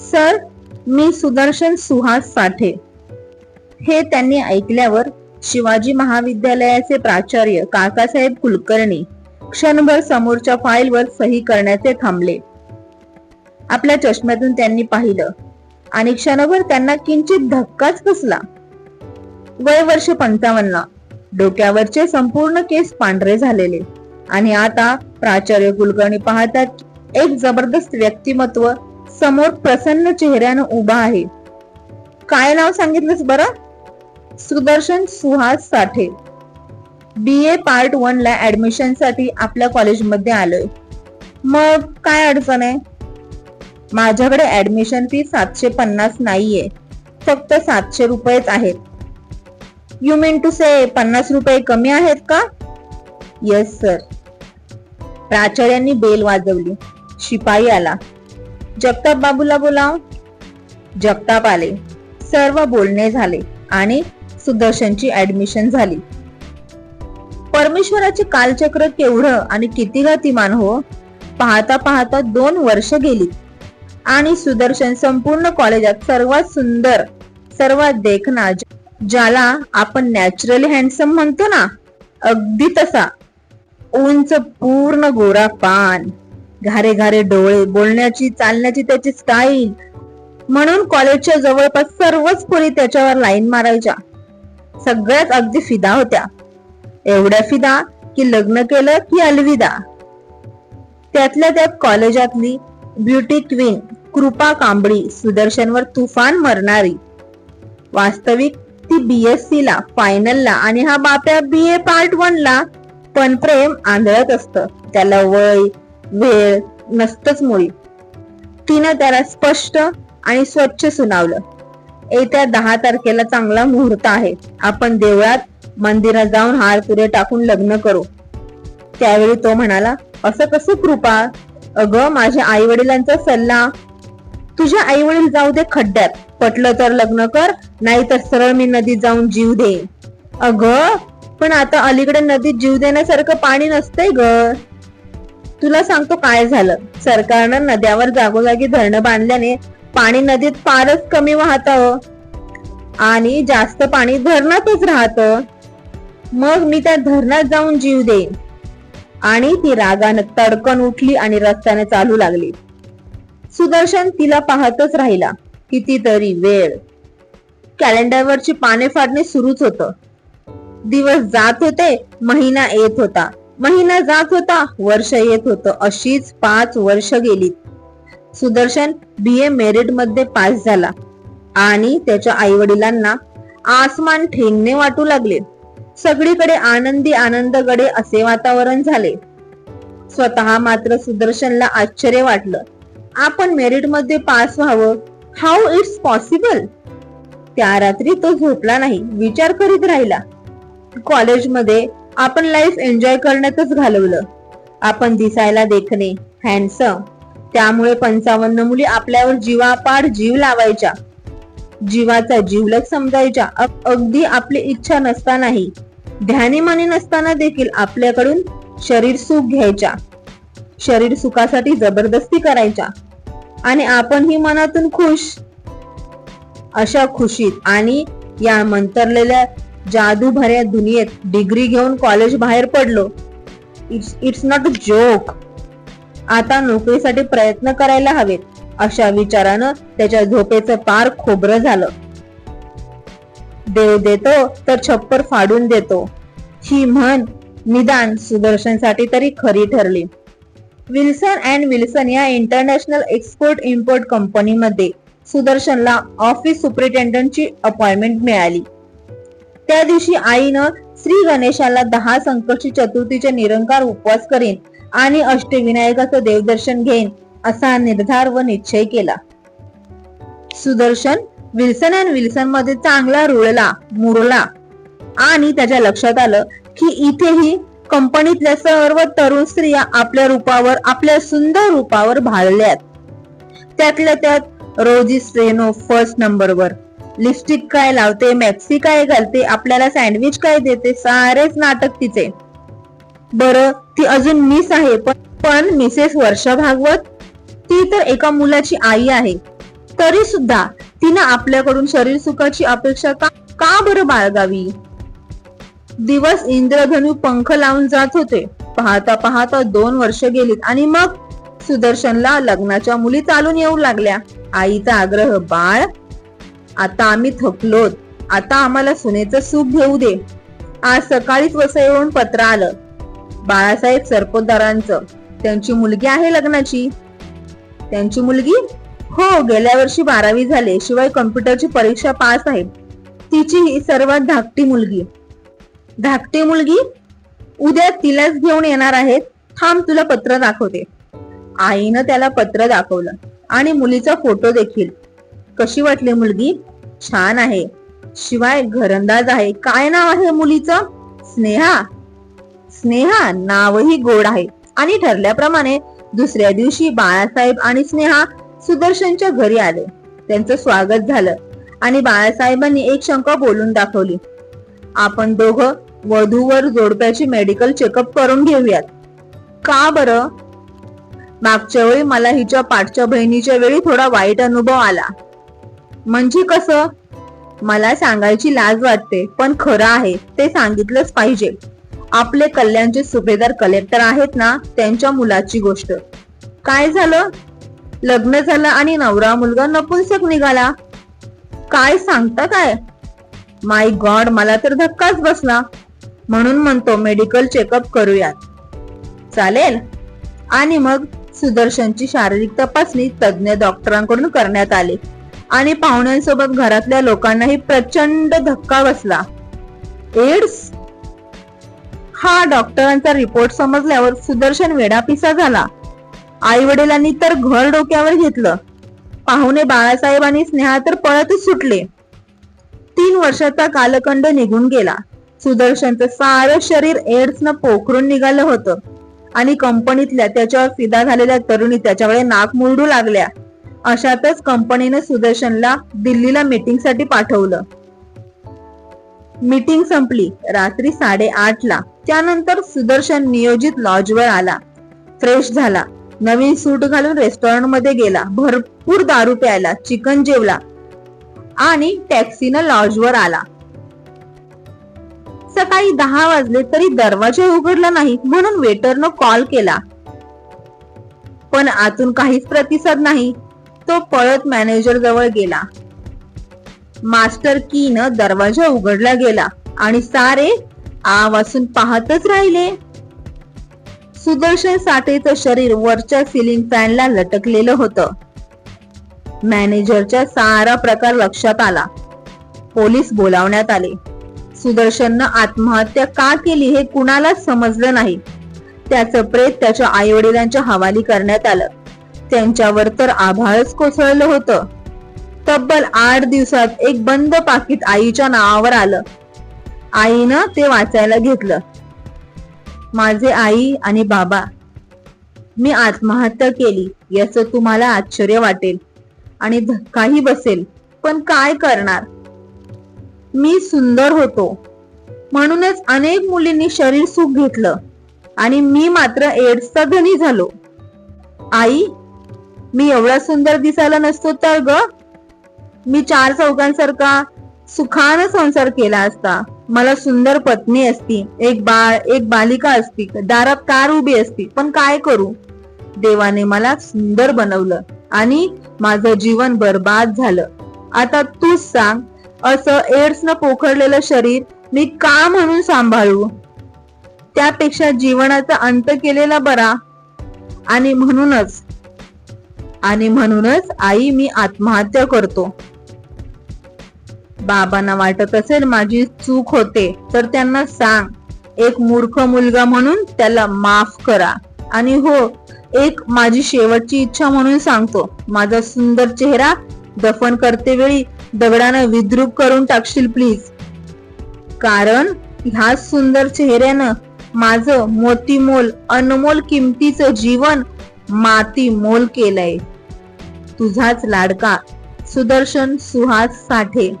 Sir मी सुदर्शन सुहास साठे. हे त्यांनी ऐकल्यावर शिवाजी महाविद्यालयाचे प्राचार्य काकासाहेब कुलकर्णी क्षणभर समोरच्या फाईलवर सही करण्याचे थांबले. आपल्या चष्म्यातून त्यांनी पाहिलं आणि क्षणभर त्यांना किंचित धक्काच बसला. वय वर्ष पंचावन्न. डोक्यावरचे संपूर्ण केस पांढरे झालेले आणि आता प्राचार्य कुलकर्णी पाहतात एक जबरदस्त व्यक्तिमत्व समोर प्रसन्न चेहऱ्यानं उभा आहे. काय नाव सांगितलंस बरं? Sudarshan Suhas Sathe. B A part one ला ऍडमिशनसाठी आपल्या कॉलेजमध्ये आलोय. मग काय अडचण आहे? माझ्याकडे ऍडमिशन फी सातशे पन्नास नाहीये. फक्त सातशे रुपयेच आहेत. यू मीन टू से पन्नास रुपये कमी आहेत का? येस सर प्राचार्यांनी बेल वाजवली. शिपाई आला. जगताप बाबूला बोलाव. जगताप आले. सर्व बोलणे झाले आणि सुदर्शनची ऍडमिशन झाली. परमेश्वराचे कालचक्र केवढं आणि किती गतिमान हो? पाहता पाहता दोन वर्ष गेली. आणि सुदर्शन संपूर्ण कॉलेजात सर्वात सुंदर सर्वात देखना ज्याला आपण नॅचरली हँडसम म्हणतो ना अगदी तसा. उंच पूर्ण गोरा पान. घारे घारे डोळे बोलण्याची चालण्याची त्याची स्टाईल म्हणून कॉलेजच्या जवळपास सर्वच पोरी त्याच्यावर लाईन मारायच्या. सगळ्याच अगदी फिदा होत्या. एवढ्या फिदा की लग्न केलं की अलविदा. त्यातल्या त्यात कॉलेजातली ब्युटी क्वीन कृपा कांबळी सुदर्शनवर तुफान मरणारी. वास्तविक ती बीएससी ला फायनलला आणि हा बाप्या बी ए पार्ट वन ला पण प्रेम आंधळत असत. त्याला वय वेळ नसतच मुळी तिनं त्याला स्पष्ट आणि स्वच्छ सुनावलं. येत्या दहा तारखेला चांगला मुहूर्त आहे. आपण देवळात मंदिरात जाऊन हार तुरे टाकून लग्न करू. त्यावेळी तो म्हणाला असं कसं कृपा? अगं माझ्या आई वडिलांचा सल्ला. तुझ्या आई वडील जाऊ दे खड्ड्यात. पटलं तर लग्न कर नाही तर सरळ मी नदीत जाऊन जीव दे अगं पण आता अलीकडे नदीत जीव देण्यासारखं पाणी नसतंय ग. तुला सांगतो काय झालं. सरकारनं नद्यावर जागोजागी धरणं बांधल्याने पाणी नदीत फारच कमी वाहत. आणि जास्त पाणी धरणातच राहत. मग मी त्या धरणात जाऊन जीव देईन. आणि ती रागानं तडकन उठली आणि रस्त्याने चालू लागली. सुदर्शन तिला पाहतच राहिला कितीतरी वेळ. कॅलेंडरवरची पाने फाडणे सुरूच होत. दिवस जात होते महिना येत होता. महिना जात होता वर्ष येत होत. अशीच पाच वर्ष गेली. सुदर्शन बी ए मेरिटमध्ये पास झाला. आणि त्याच्या आई वडिलांना आसमान ठेंगणे वाटू लागले. सगळीकडे आनंदी आनंदगडे असे वातावरण झाले. स्वतः मात्र सुदर्शनला आश्चर्य वाटलं. आपण मेरिटमध्ये पास व्हावं? हाऊ इट्स पॉसिबल त्या रात्री तो झोपला नाही. विचार करीत राहिला. कॉलेजमध्ये आपण लाईफ एन्जॉय करण्यातच घालवलं. आपण दिसायला देखणे हँडसम त्यामुळे पंचावन्न मुली आपल्यावर जीवापाड जीव लावायच्या. जीवाचा जीवलक समजायच्या. अगदी आपली इच्छा नसतानाही. ध्यानीमानी नसताना देखील आपल्याकडून शरीर सुख घ्यायच्या. शरीर सुखासाठी जबरदस्ती करायच्या. आणि आपणही मनातून खुश. अशा खुशीत आणि या मंतरलेल्या जादू भऱ्या दुनियेत डिग्री घेऊन कॉलेज बाहेर पडलो. It's it's not a joke आता नोकरीसाठी प्रयत्न करायला हवेत. अशा विचारानं त्याच्या झोपेचं पार खोबरं झालं. देव देतो तर छप्पर फाडून देतो. ही म्हण निदान सुदर्शनसाठी तरी खरी ठरली. विल्सन अँड विल्सन या इंटरनॅशनल एक्सपोर्ट इम्पोर्ट कंपनीमध्ये सुदर्शनला ऑफिस सुपरिटेंडंटची अपॉइंटमेंट मिळाली. त्या दिवशी आईनं श्री गणेशाला दहा संकष्टी चतुर्थीचे निरंकार उपवास करीन आणि अष्टविनायकाचं देवदर्शन घेईन असा निर्धार व निश्चय केला. सुदर्शन विल्सन अँड विल्सनमध्ये चांगला रुळला मुरला आणि त्याच्या लक्षात आलं की इथेही कंपनीतल्या सर्व तरुण स्त्रिया आपल्या रूपावर आपल्या सुंदर रूपावर भाळल्यात. त्यातल्या त्यात रोजी स्ट्रेनो फर्स्ट नंबरवर लिपस्टिक काय लावते मॅक्सी काय घालते आपल्याला सँडविच काय देते सारेच नाटक तिचे. बर ती अजून मिस आहे पण पण मिसेस वर्षा भागवत ती तर एका मुलाची आई आहे. तरी सुद्धा तिनं आपल्याकडून शरीर सुखाची अपेक्षा का का बरं बाळगावी? दिवस इंद्रधनू पंख लावून जात होते. पाहता पाहता दोन वर्ष गेलीत आणि मग सुदर्शनला लग्नाच्या मुली चालून येऊ लागल्या. आईचा आग्रह बाळ आता आम्ही थकलोत. आता आम्हाला सुनेचं सूप घेऊ दे. आज सकाळीच वसई पत्र आलं. बाळासाहेब सरपोतदारांचं. त्यांची मुलगी आहे लग्नाची. त्यांची मुलगी? हो गेल्या वर्षी बारावी झाले. शिवाय कम्प्युटरची परीक्षा पास आहे. तिची ही सर्वात धाकटी मुलगी. धाकटी मुलगी? उद्या तिलाच घेऊन येणार आहेत. थांब तुला पत्र दाखवते. आईनं त्याला पत्र दाखवलं. आणि मुलीचा फोटो देखील. कशी वाटली मुलगी? छान आहे. शिवाय घरंदाज आहे. काय नाव आहे मुलीचं? स्नेहा. स्नेहा नावही गोड आहे. आणि ठरल्याप्रमाणे दुसऱ्या दिवशी बाळासाहेब आणि स्नेहा सुदर्शनच्या घरी आले. त्यांचं स्वागत झालं आणि बाळासाहेबांनी एक शंका बोलून दाखवली. आपण दोघं वधूवर जोडप्याची मेडिकल चेकअप करून घेऊयात. का बरं? मागच्या वेळी मला हिच्या पाठच्या बहिणीच्या वेळी थोडा वाईट अनुभव आला. म्हणजे कसं? मला सांगायची लाज वाटते पण खरं आहे ते सांगितलंच पाहिजे. आपले कल्याणचे सुभेदार कलेक्टर आहेत ना त्यांच्या मुलाची गोष्ट. काय झालं? लग्न झालं आणि नवरा मुलगा नपुंसक निघाला. काय सांगता काय? माय गॉड मला तर धक्काच बसला. म्हणून म्हणतो मेडिकल चेकअप करूयात. चालेल? आणि मग सुदर्शनची शारीरिक तपासणी तज्ज्ञ डॉक्टरांकडून करण्यात आली. आणि पाहुण्यांसोबत घरातल्या लोकांनाही प्रचंड धक्का बसला. एड्स? हा डॉक्टरांचा रिपोर्ट समजल्यावर सुदर्शन वेडापिसा झाला. आई वडिलांनी तर घर डोक्यावर घेतलं. पाहुणे बाळासाहेब आणि स्नेहा तर पळतच सुटले. तीन वर्षाचा कालखंड निघून गेला. सुदर्शनचं सारं शरीर एड्स न पोखरून निघालं होतं. आणि कंपनीतल्या त्याच्यावर फिदा झालेल्या तरुणी त्याच्याकडे नाक मुरडू लागल्या. अशातच कंपनीने सुदर्शनला दिल्लीला मीटिंगसाठी पाठवलं. मीटिंग संपली. रात्री साडेआठ ला. त्यानंतर सुदर्शन नियोजित लॉजवर आला. फ्रेश झाला. नवीन सूट घालून रेस्टॉरंटमध्ये गेला. भरपूर दारू प्यायला चिकन जेवला आणि टॅक्सीनं लॉजवर आला. सकाळी दहा वाजले तरी दरवाजा उघडला नाही म्हणून वेटरनं कॉल केला. पण आतून काहीच प्रतिसाद नाही. तो पळत मॅनेजर जवळ गेला. मास्टर की न दरवाजा उघडला गेला आणि सारे आ वाचून पाहतच राहिले. सुदर्शन साठेचं शरीर वरच्या सिलिंग फॅनला लटकलेलं होतं. मॅनेजरच्या सारा प्रकार लक्षात आला. पोलीस बोलावण्यात आले. सुदर्शननं आत्महत्या का केली हे कुणालाच समजलं नाही. त्याचं प्रेत त्याच्या आईवडिलांच्या हवाली करण्यात आलं. त्यांच्यावर तर आभाळच कोसळलं होतं. तब्बल आठ दिवसात एक बंद पाकिट आईच्या नावावर आलं. आईनं ते वाचायला घेतलं. माझे आई आणि बाबा मी आत्महत्या केली याचं तुम्हाला आश्चर्य वाटेल आणि धक्काही बसेल पण काय करणार? मी सुंदर होतो. म्हणूनच अनेक मुलींनी शरीर सुख घेतलं आणि मी मात्र एड्सचा धनी झालो. आई मी एवढा सुंदर दिसायला नसतो तर ग. मी चार चौकांसारखा सुखान संसार केला असता. मला सुंदर पत्नी असती एक बाळ एक बालिका असती दारात कार उभी असती पण काय करू? देवाने मला सुंदर बनवलं आणि माझं जीवन बर्बाद झालं. आता तूच सांग असं एड्स न पोखरलेलं शरीर मी का म्हणून सांभाळू? त्यापेक्षा जीवनाचा अंत केलेला बरा. आणि म्हणूनच आणि म्हणूनच आई मी आत्महत्या करतो. बाबांना वाटत असेल माझी चूक होते तर त्यांना सांग. एक मूर्ख मुलगा म्हणून त्याला माफ करा. आणि हो एक माझी शेवटची इच्छा म्हणून सांगतो. माझा सुंदर चेहरा दफन करते वेळी दगडानं विद्रूप करून टाकशील प्लीज कारण ह्या सुंदर चेहऱ्यानं माझं मोतीमोल अनमोल किमतीचं जीवन माती मोल केलंय. तुझाच लाडका. सुदर्शन सुहास साठे.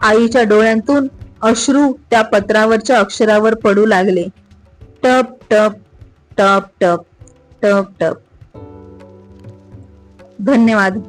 आईच्या डोळ्यांतून अश्रू त्या पत्रावरच्या अक्षरावर पडू लागले. टप टप टप टप टप टप. धन्यवाद.